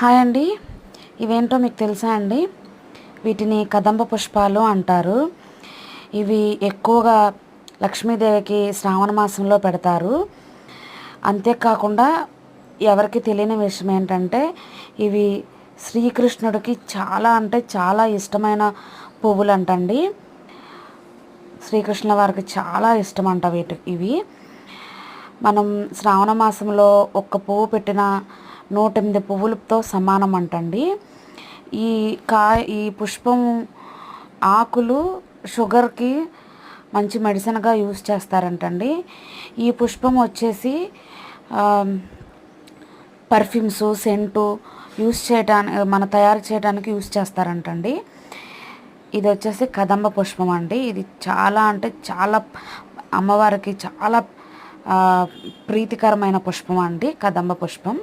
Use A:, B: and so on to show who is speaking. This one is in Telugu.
A: హాయ్ అండి. ఇవేంటో మీకు తెలుసా అండి? వీటిని కదంబ పుష్పాలు అంటారు. ఇవి ఎక్కువగా లక్ష్మీదేవికి శ్రావణ మాసంలో పెడతారు. అంతేకాకుండా ఎవరికి తెలియని విషయం ఏంటంటే ఇవి శ్రీకృష్ణుడికి చాలా అంటే చాలా ఇష్టమైన పువ్వులు అంటండి శ్రీకృష్ణ వారికి చాలా ఇష్టం అంట వీటి ఇవి. మనం శ్రావణ మాసంలో ఒక్క పువ్వు పెట్టిన నూట ఎనిమిది పువ్వులతో సమానం అంటండి ఈ కాయ ఈ పుష్పం ఆకులు షుగర్కి మంచి మెడిసిన్గా యూజ్ చేస్తారంటండి. ఈ పుష్పం వచ్చేసి పర్ఫ్యూమ్స్ సెంటు యూస్ చేయడానికి మన తయారు చేయడానికి యూస్ చేస్తారంటండి. ఇది వచ్చేసి కదంబ పుష్పం అండి. ఇది చాలా అంటే చాలా అమ్మవారికి చాలా ప్రీతికరమైన పుష్పం అండి కదంబ పుష్పం.